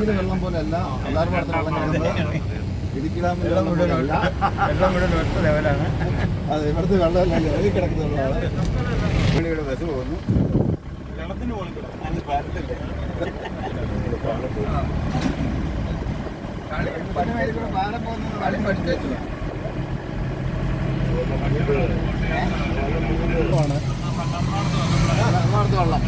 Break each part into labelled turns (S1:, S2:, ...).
S1: ഇടുക്കിയിലെ വെള്ളം പോലെ അല്ല അല്ലാർപാടത്തെ വെള്ളം കിടക്കുന്നത് ഇടുക്കി ഡാമിൽ വെള്ളം അല്ല
S2: വെള്ളം മുഴുവൻ ഒറ്റ ലെവലാണ്
S1: അതെ ഇവിടുത്തെ വെള്ളമല്ല എഴുതി കിടക്കുന്ന വെള്ളമാണ് ബസ് പോകുന്നു
S2: വെള്ളത്തിന് പോലും അതിന് പാരത്തില്ലേ
S1: പോകുന്ന പാലം പോകുന്നത് വഴി പഠിച്ചു അങ്ങോട്ട് വെള്ളം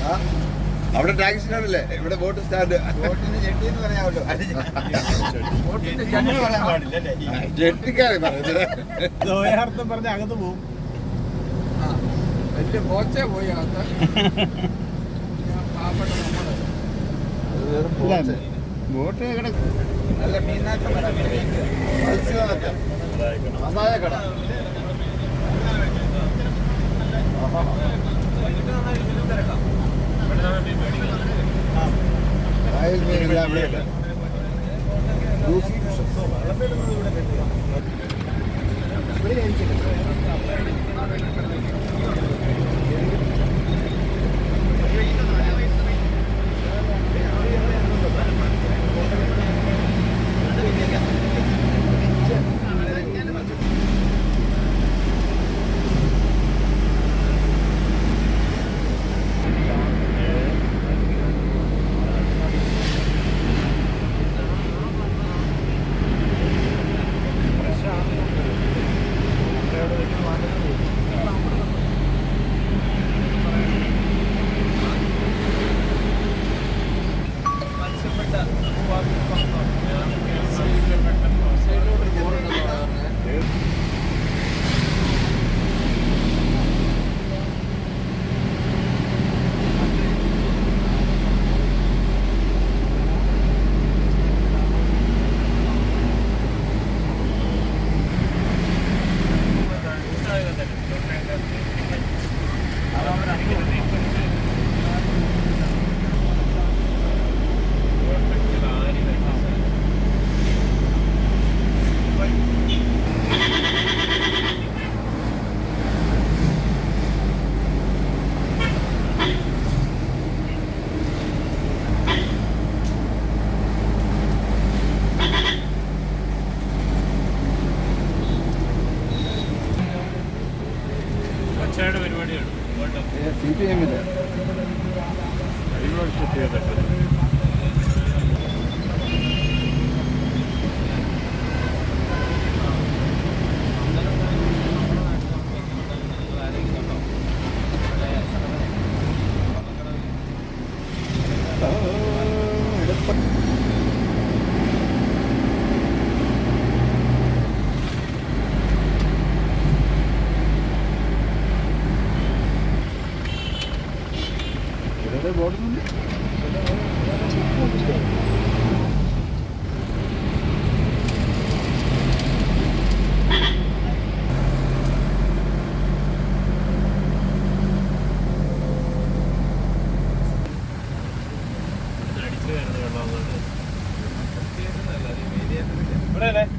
S1: ആ, അവിടെ ടാക്സി സ്റ്റാൻഡല്ലേ? ഇവിടെ ബോട്ട് സ്റ്റാൻഡ്. ബോട്ടിന് ജെട്ടി എന്ന് പറയാമല്ലോ ജെട്ടിക്കാരെ പറയുന്നത്.
S2: ദ്വയാർത്ഥം പറഞ്ഞ അകത്ത് പോകും
S1: വലിയ ബോച്ചേ പോയി അകത്ത്. പാവപ്പെട്ട നമ്മൾ. ബോട്ട്.
S2: ഇവിടെ
S1: നല്ല മീനാക്കം മത്സ്യനാക്കം മസാല കട. ആഹാ. കായൽ
S3: ಸಿ ಪಿ
S2: ಎಂ ಇದೆ.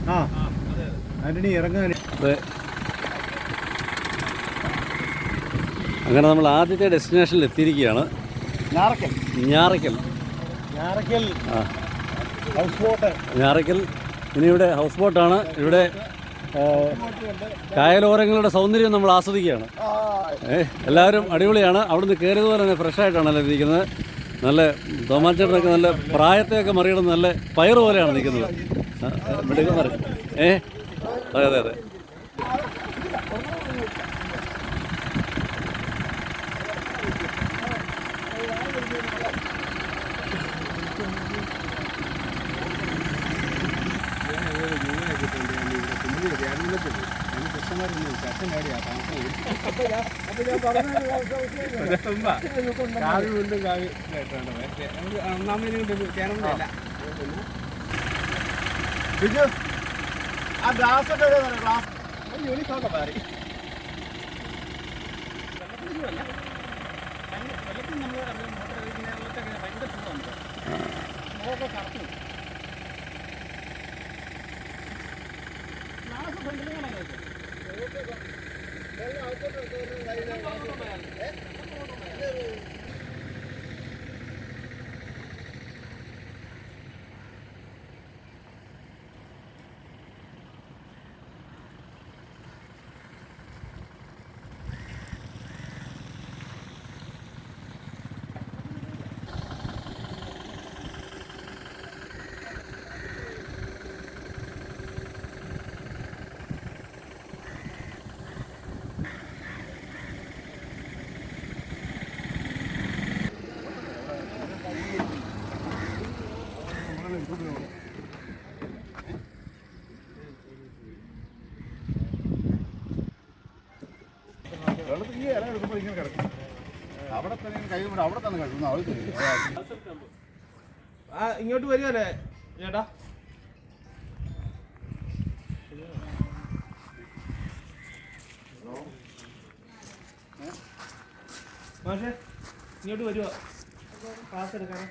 S2: ആ. ആന്റണി ഇറങ്ങാൻ
S4: അതെ. അങ്ങനെ നമ്മൾ ആദ്യത്തെ ഡെസ്റ്റിനേഷനിൽ എത്തിയിരിക്കുകയാണ്.
S2: ഞാറക്കൽ.
S4: Njarakkal
S2: Njarakkal houseboat.
S4: ഞാറയ്ക്കൽ ഇനി ഇവിടെ ഹൗസ് ബോട്ടാണ്. ഇവിടെ കായലോരങ്ങളുടെ സൗന്ദര്യം നമ്മൾ ആസ്വദിക്കുകയാണ്. ഏ, എല്ലാവരും അടിപൊളിയാണ്. അവിടുന്ന് കയറിയതുപോലെ തന്നെ ഫ്രഷ് ആയിട്ടാണ് എല്ലാവരും ഇരിക്കുന്നത്. നല്ല തോമാച്ചേട്ടനൊക്കെ നല്ല പ്രായത്തെയൊക്കെ മറികടന്ന് നല്ല പയറ് പോലെയാണ് നിൽക്കുന്നത്. ആ, മിടുക്കന്മാർ ഏ? അതെ അതെ അതെ.
S2: കാവ്യ വീണ്ടും കാവ്യ ഒന്നാമത്
S1: ബിജു ആ ഗ്ലാസ് ഒക്കെ ഗ്ലാസ് യൂണിഫോം മാറി. വെള്ളത്തിൽ ഈ ഇല എടുക്കുമ്പോൾ ഇങ്ങനെ കിടക്കും. അവിടെ തന്നെ കൈ കൊണ്ട് അവിടെ തന്നെ കിടക്കുന്നു അവൾക്ക്
S2: ആ ഇങ്ങോട്ട് വരികയല്ലേ ചേട്ടാ? മാഷേ ഇങ്ങോട്ട് വരുവാ? ക്ലാസ് എടുക്കാനാ.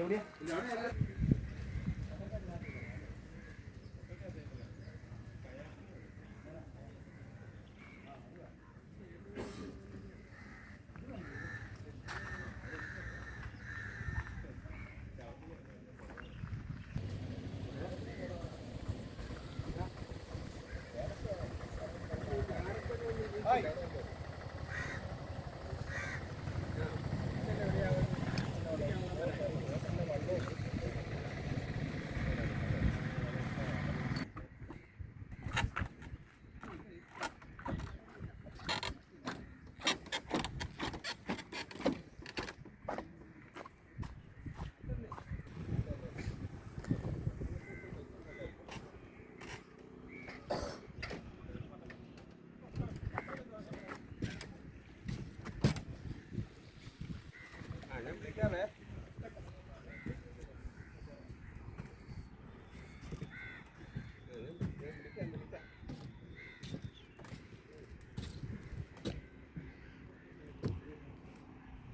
S2: എവിടെയാ?